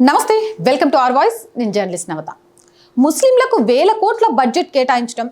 నమస్తే welcome to our voice. నేను journalist నవత. ముస్లింలకు వేల కోట్ల బడ్జెట్ కేటాయించడం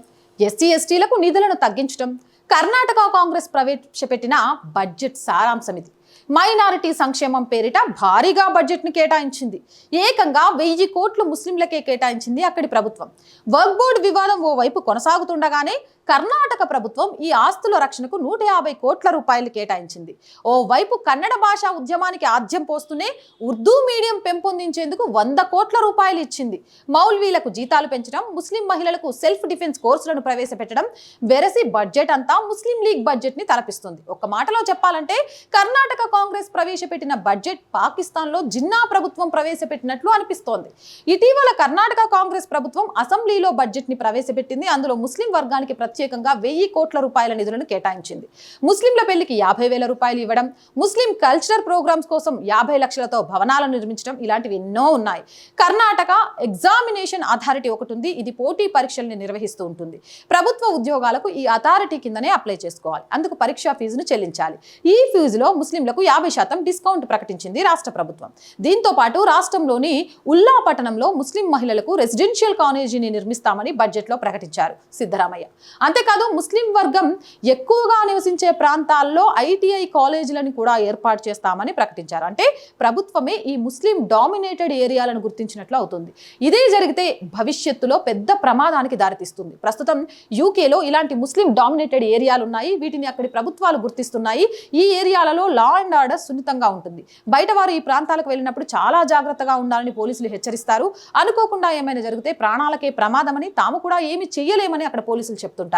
ఎస్సీ ఎస్టీలకు నిధులను తగ్గించడం కర్ణాటక కాంగ్రెస్ ప్రవేశపెట్టిన బడ్జెట్ సారాంశం ఇది. మైనారిటీ సంక్షేమం పేరిట భారీగా బడ్జెట్ను కేటాయించింది. ఏకంగా వెయ్యి కోట్లు ముస్లింలకే కేటాయించింది అక్కడి ప్రభుత్వం. వర్క్ బోర్డు వివాదం ఓవైపు కొనసాగుతుండగానే కర్ణాటక ప్రభుత్వం ఈ ఆస్తుల రక్షణకు నూట యాభై కోట్ల రూపాయలు కేటాయించింది. ఓవైపు కన్నడ భాషా ఉద్యమానికి ఆద్యం పోస్తూనే ఉర్దూ మీడియం పెంపొందించేందుకు వంద కోట్ల రూపాయలు ఇచ్చింది. మౌల్వీలకు జీతాలు పెంచడం ముస్లిం మహిళలకు సెల్ఫ్ డిఫెన్స్ కోర్సులను ప్రవేశపెట్టడం వెరసి బడ్జెట్ అంతా ముస్లిం లీగ్ బడ్జెట్ని తలపిస్తుంది. ఒక మాటలో చెప్పాలంటే కర్ణాటక కాంగ్రెస్ ప్రవేశపెట్టిన బడ్జెట్ పాకిస్తాన్లో జిన్నా ప్రభుత్వం ప్రవేశపెట్టినట్లు అనిపిస్తోంది. ఇటీవల కర్ణాటక కాంగ్రెస్ ప్రభుత్వం అసెంబ్లీలో బడ్జెట్ని ప్రవేశపెట్టింది. అందులో ముస్లిం వర్గానికి ప్రత్యేకంగా వెయ్యి కోట్ల రూపాయల నిధులను కేటాయించింది. ముస్లింల పెళ్ళికి యాభై వేల రూపాయలు ఇవ్వడం ముస్లిం కల్చరల్ ప్రోగ్రామ్స్ కోసం యాభై లక్షలతో భవనాలను నిర్మించడం ఇలాంటివి ఎన్నో ఉన్నాయి. కర్ణాటక ఎగ్జామినేషన్ అథారిటీ ఒకటి ఉంది. ఇది పోటీ పరీక్షల్ని నిర్వహిస్తూ ఉంటుంది. ప్రభుత్వ ఉద్యోగాలకు ఈ అథారిటీ కిందనే అప్లై చేసుకోవాలి. అందుకు పరీక్షా ఫీజును చెల్లించాలి. ఈ ఫీజులో ముస్లింలకు యాభై శాతం డిస్కౌంట్ ప్రకటించింది రాష్ట్ర ప్రభుత్వం. దీంతో పాటు రాష్ట్రంలోని ఉల్లా పట్టణంలో ముస్లిం మహిళలకు రెసిడెన్షియల్ కాలేజీని నిర్మిస్తామని బడ్జెట్లో ప్రకటించారు సిద్ధరామయ్య. అంతేకాదు ముస్లిం వర్గం ఎక్కువగా నివసించే ప్రాంతాల్లో ఐటీఐ కాలేజీలను కూడా ఏర్పాటు చేస్తామని ప్రకటించారు. అంటే ప్రభుత్వమే ఈ ముస్లిం డామినేటెడ్ ఏరియాలను గుర్తించినట్లు అవుతుంది. ఇదే జరిగితే భవిష్యత్తులో పెద్ద ప్రమాదానికి దారితీస్తుంది. ప్రస్తుతం యూకేలో ఇలాంటి ముస్లిం డామినేటెడ్ ఏరియాలు ఉన్నాయి. వీటిని అక్కడి ప్రభుత్వాలు గుర్తిస్తున్నాయి. ఈ ఏరియాలలో లా అండ్ ఆర్డర్ సున్నితంగా ఉంటుంది. బయట వారు ఈ ప్రాంతాలకు వెళ్ళినప్పుడు చాలా జాగ్రత్తగా ఉండాలని పోలీసులు హెచ్చరిస్తారు. అనుకోకుండా ఏమైనా జరిగితే ప్రాణాలకే ప్రమాదమని తాము కూడా ఏమి చెయ్యలేమని అక్కడ పోలీసులు చెప్తుంటారు.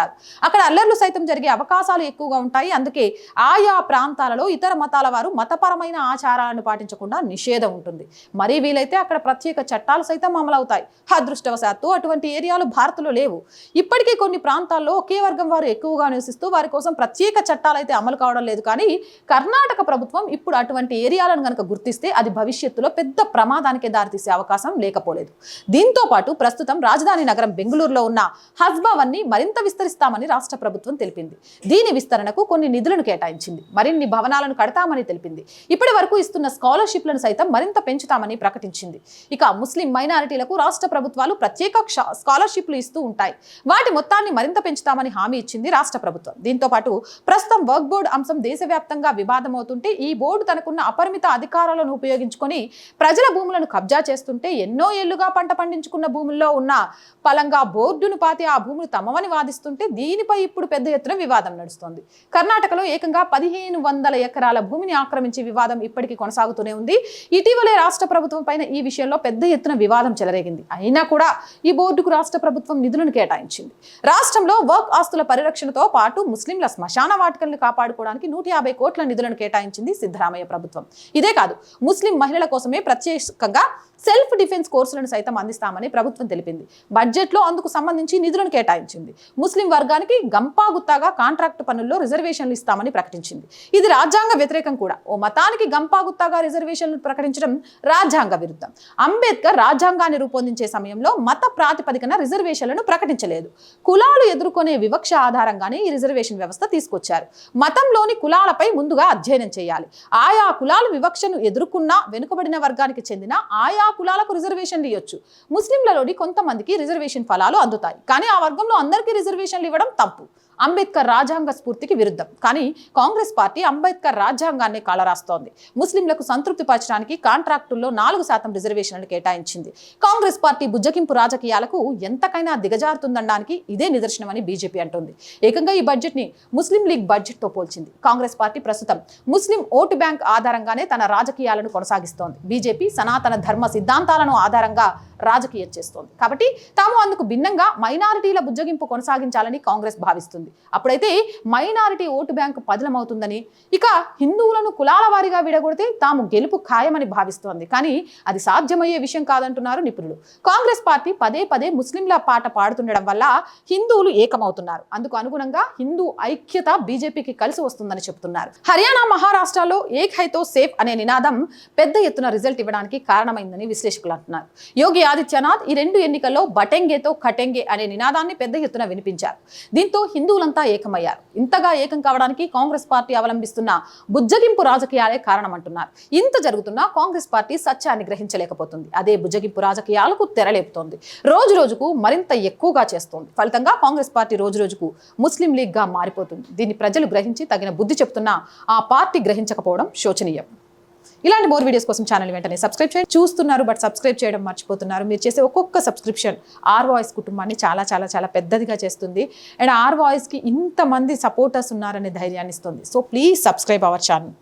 అక్కడ అల్లర్లు సైతం జరిగే అవకాశాలు ఎక్కువగా ఉంటాయి. అందుకే ఆయా ప్రాంతాలలో ఇతర మతాల వారు మతపరమైన ఆచారాలను పాటించకుండా నిషేధం ఉంటుంది. మరీ వీలైతే అక్కడ ప్రత్యేక చట్టాలు సైతం అమలవుతాయి. అదృష్టవశాత్తు అటువంటి ఏరియాలు భారత్లో లేవు. ఇప్పటికీ కొన్ని ప్రాంతాల్లో ఒకే వర్గం వారు ఎక్కువగా నివసిస్తూ వారి కోసం ప్రత్యేక చట్టాలు అయితే అమలు కావడం లేదు. కానీ కర్ణాటక ప్రభుత్వం ఇప్పుడు అటువంటి ఏరియాలను కనుక గుర్తిస్తే అది భవిష్యత్తులో పెద్ద ప్రమాదానికి దారితీసే అవకాశం లేకపోలేదు. దీంతో పాటు ప్రస్తుతం రాజధాని నగరం బెంగళూరులో ఉన్న హస్భవన్ని మరింత విస్తరిస్తామని రాష్ట్ర ప్రభుత్వం తెలిపింది. దీని విస్తరణకు కొన్ని నిధులను కేటాయించింది. మరిన్ని భవనాలను కడతామని తెలిపింది. ఇప్పటి వరకు ఇస్తున్న స్కాలర్షిప్లను సైతం మరింత పెంచుతామని ప్రకటించింది. ఇక ముస్లిం మైనారిటీలకు రాష్ట్ర ప్రభుత్వాలు ప్రత్యేక స్కాలర్షిప్లు ఇస్తూ ఉంటాయి. వాటి మొత్తాన్ని మరింత పెంచుతామని హామీ ఇచ్చింది రాష్ట్ర ప్రభుత్వం. దీంతో పాటు ప్రస్తుతం వర్క్ బోర్డు అంశం దేశవ్యాప్తంగా వివాదమవుతుంటే ఈ బోర్డు తనకున్న అపరిమిత అధికారాలను ఉపయోగించుకొని ప్రజల భూములను కబ్జా చేస్తుంటే ఎన్నో ఏళ్ళుగా పంట పండించుకున్న భూముల్లో ఉన్న పలంగా బోర్డును పాతి ఆ భూములు తమవని వాదిస్తుంటే దీనిపై ఇప్పుడు పెద్ద ఎత్తున వివాదం నడుస్తోంది. కర్ణాటకలో ఏకంగా పదిహేను వందల ఎకరాల భూమిని ఆక్రమించి వివాదం ఇప్పటికీ కొనసాగుతూనే ఉంది. ఇటీవలే రాష్ట్ర ప్రభుత్వం పైన ఈ విషయంలో పెద్ద ఎత్తున వివాదం చెలరేగింది. అయినా కూడా ఈ బోర్డుకు రాష్ట్ర ప్రభుత్వం నిధులను కేటాయించింది. రాష్ట్రంలో వర్క్ ఆస్తుల పరిరక్షణతో పాటు ముస్లింల శ్మశాన వాటికలను కాపాడుకోవడానికి నూట యాభై కోట్ల నిధులను కేటాయించింది సిద్ధరామయ్య ప్రభుత్వం. ఇదే కాదు ముస్లిం మహిళల కోసమే ప్రత్యేకంగా సెల్ఫ్ డిఫెన్స్ కోర్సులను సైతం అందిస్తామని ప్రభుత్వం తెలిపింది. బడ్జెట్లో అందుకు సంబంధించి నిధులను కేటాయించింది. ముస్లిం వర్గానికి గంపా గుత్తాగా కాంట్రాక్టు పనుల్లో రిజర్వేషన్లు ఇస్తామని ప్రకటించింది. ఇది రాజ్యాంగ వ్యతిరేకం కూడా. ఓ మతానికి గంపా గుత్తాగా రిజర్వేషన్లు ప్రకటించడం రాజ్యాంగ విరుద్ధం. అంబేద్కర్ రాజ్యాంగాన్ని రూపొందించే సమయంలో మత ప్రాతిపదికన రిజర్వేషన్లను ప్రకటించలేదు. కులాలు ఎదుర్కొనే వివక్ష ఆధారంగానే ఈ రిజర్వేషన్ వ్యవస్థ తీసుకొచ్చారు. మతంలోని కులాలపై ముందుగా అధ్యయనం చేయాలి. ఆయా కులాలు వివక్షను ఎదుర్కొన్నా వెనుకబడిన వర్గానికి చెందిన ఆయా కులాలకు రిజర్వేషన్లు ఇవ్వచ్చు ముస్లింలలోని కొంతమందికి రిజర్వేషన్ ఫలాలు అందుతాయి. కానీ ఆ వర్గంలో అందరికీ రిజర్వేషన్ రిజర్వేషన్లు ఇవ్వడం తప్పు. అంబేద్కర్ రాజ్యాంగ స్ఫూర్తికి విరుద్ధం. కానీ కాంగ్రెస్ పార్టీ అంబేద్కర్ రాజ్యాంగాన్ని కాలరాస్తోంది. ముస్లింలకు సంతృప్తి పరచడానికి కాంట్రాక్టుల్లో నాలుగు శాతం రిజర్వేషన్లు కేటాయించింది. కాంగ్రెస్ పార్టీ బుజ్జగింపు రాజకీయాలకు ఎంతకైనా దిగజారుతుందనడానికి ఇదే నిదర్శనమని బీజేపీ అంటుంది. ఏకంగా ఈ బడ్జెట్ని ముస్లిం లీగ్ బడ్జెట్తో పోల్చింది. కాంగ్రెస్ పార్టీ ప్రస్తుతం ముస్లిం ఓటు బ్యాంక్ ఆధారంగానే తన రాజకీయాలను కొనసాగిస్తోంది. బీజేపీ సనాతన ధర్మ సిద్ధాంతాలను ఆధారంగా రాజకీయం చేస్తోంది. కాబట్టి తాము అందుకు భిన్నంగా మైనారిటీల బుజ్జగింపు కొనసాగించాలని కాంగ్రెస్ భావిస్తుంది. అప్పుడైతే మైనారిటీ ఓటు బ్యాంకు పదిలమవుతుందని ఇక హిందువులను కులాల వారీగా విడగొడితే తాము గెలుపు ఖాయమని భావిస్తోంది. కానీ అది సాధ్యమయ్యే విషయం కాదంటున్నారు నిపుణులు. కాంగ్రెస్ పార్టీ పదే పదే ముస్లింల పాట పాడుతుండడం వల్ల హిందువులు ఏకమవుతున్నారు. అందుకు అనుగుణంగా హిందూ ఐక్యత బీజేపీకి కలిసి వస్తుందని చెబుతున్నారు హర్యానా మహారాష్ట్రలో ఏక్ హైతో సేఫ్ అనే నినాదం పెద్ద ఎత్తున రిజల్ట్ ఇవ్వడానికి కారణమైందని విశ్లేషకులు అంటున్నారు. యోగి ఆదిత్యనాథ్ ఈ రెండు ఎన్నికల్లో బటెంగేతో కటెంగే అనే నినాదాన్ని పెద్ద ఎత్తున వినిపించారు. దీంతో హిందువులంతా ఏకమయ్యారు. ఇంతగా ఏకం కావడానికి కాంగ్రెస్ పార్టీ అవలంబిస్తున్న బుజ్జగింపు రాజకీయాలే కారణమంటున్నారు. ఇంత జరుగుతున్నా కాంగ్రెస్ పార్టీ సత్యాన్ని గ్రహించలేకపోతుంది. అదే బుజ్జగింపు రాజకీయాలకు తెరలేపుతోంది. రోజు రోజుకు మరింత ఎక్కువగా చేస్తోంది. ఫలితంగా కాంగ్రెస్ పార్టీ రోజు రోజుకు ముస్లిం లీగ్గా మారిపోతుంది. దీన్ని ప్రజలు గ్రహించి తగిన బుద్ధి చెప్తున్నా ఆ పార్టీ గ్రహించకపోవడం శోచనీయం. ఇలాంటి మోర్ వీడియోస్ కోసం ఛానల్ వెంటనే సబ్స్క్రైబ్ చేయండి. చూస్తున్నారు బట్ సబ్స్క్రైబ్ చేయడం మర్చిపోతున్నారు. మీరు చేసే ఒక్కొక్క సబ్స్క్రిప్షన్ ఆర్ వాయిస్ కుటుంబాన్ని చాలా చాలా చాలా పెద్దదిగా చేస్తుంది. అండ్ ఆర్ వాయిస్కి ఇంతమంది సపోర్టర్స్ ఉన్నారనే ధైర్యాన్ని ఇస్తుంది. So please subscribe our channel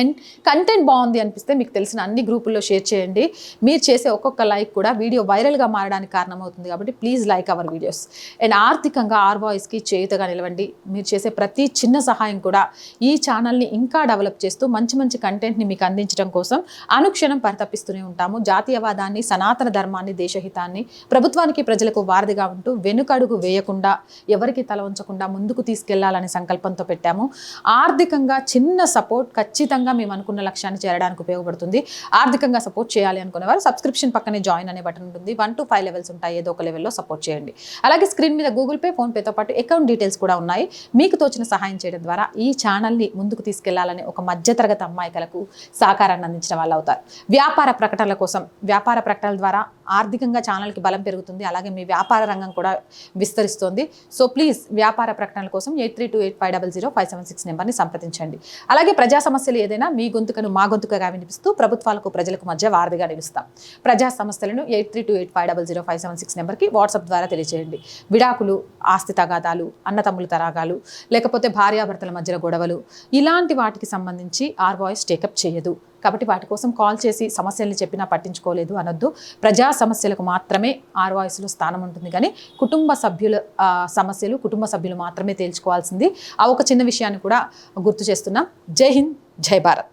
and content బాగుంది అనిపిస్తే మీకు తెలిసిన అన్ని గ్రూపుల్లో షేర్ చేయండి. మీరు చేసే ఒక్కొక్క లైక్ కూడా వీడియో వైరల్గా మారడానికి కారణమవుతుంది కాబట్టి please like our videos and ఆర్థికంగా ఆర్ బాయ్స్కి చేయుతగా నిలవండి. మీరు చేసే ప్రతి చిన్న సహాయం కూడా ఈ ఛానల్ని ఇంకా డెవలప్ చేస్తూ మంచి మంచి కంటెంట్ని మీకు అందించడం కోసం అనుక్షణం పరితపిస్తూనే ఉంటాము. జాతీయవాదాన్ని సనాతన ధర్మాన్ని దేశహితాన్ని ప్రభుత్వానికి ప్రజలకు వారధిగా ఉంటూ వెనుకడుగు వేయకుండా ఎవరికి తల ఉంచకుండా ముందుకు తీసుకెళ్ళాలనే సంకల్పంతో పెట్టాము. ఆర్థికంగా చిన్న సపోర్ట్ ఖచ్చితంగా మేము అనుకున్న లక్ష్యాన్ని చేరడానికి ఉపయోగపడుతుంది. ఆర్థికంగా సపోర్ట్ చేయాలి అనుకునే వారు సబ్స్క్రిప్షన్ పక్కనే జాయిన్ అనే బటన్ ఉంటుంది. వన్ టు ఫైవ్ లెవెల్స్ ఉంటాయి. ఏదో ఒక లెవెల్లో సపోర్ట్ చేయండి. అలాగే స్క్రీన్ మీద గూగుల్ పే ఫోన్పేతో పాటు అకౌంట్ డీటెయిల్స్ కూడా ఉన్నాయి. మీకు తోచిన సహాయం చేయడం ద్వారా ఈ ఛానల్ని ముందుకు తీసుకెళ్ళాలనే ఒక మధ్యతరగతి అమ్మాయికలకు సహకారాన్ని అందించిన వాళ్ళు అవుతారు. వ్యాపార ప్రకటనల కోసం వ్యాపార ప్రకటనల ద్వారా ఆర్థికంగా ఛానల్కి బలం పెరుగుతుంది. అలాగే మీ వ్యాపార రంగం కూడా విస్తరిస్తుంది. సో ప్లీజ్ వ్యాపార ప్రకటనల కోసం eight three two eight five double zero five seven six నెంబర్ని సంప్రదించండి. అలాగే ప్రజా సమస్యలు ఏదైనా మీ గొంతుకను మా గొంతుకగా వినిపిస్తూ ప్రభుత్వాలకు ప్రజలకు మధ్య వారధిగా నిలుస్తాం. ప్రజా సమస్యలను eight three two eight five double zero five seven six నెంబర్కి వాట్సాప్ ద్వారా తెలియజేయండి విడాకులు ఆస్తి తగాదాలు అన్నతమ్ముల తరాగాలు లేకపోతే భార్యాభర్తల మధ్య గొడవలు ఇలాంటి వాటికి సంబంధించి ఆర్ వాయిస్ టేకప్ చేయదు. కాబట్టి వాటి కోసం కాల్ చేసి సమస్యల్ని చెప్పినా పట్టించుకోలేదు అనొద్దు. ప్రజా సమస్యలకు మాత్రమే ఆర్ వాయిస్లో స్థానం ఉంటుంది కానీ కుటుంబ సభ్యుల సమస్యలు కుటుంబ సభ్యులు మాత్రమే తేల్చుకోవాల్సింది. ఆ ఒక చిన్న విషయాన్ని కూడా గుర్తు చేస్తున్నాం. జై హింద్! జై భారత్.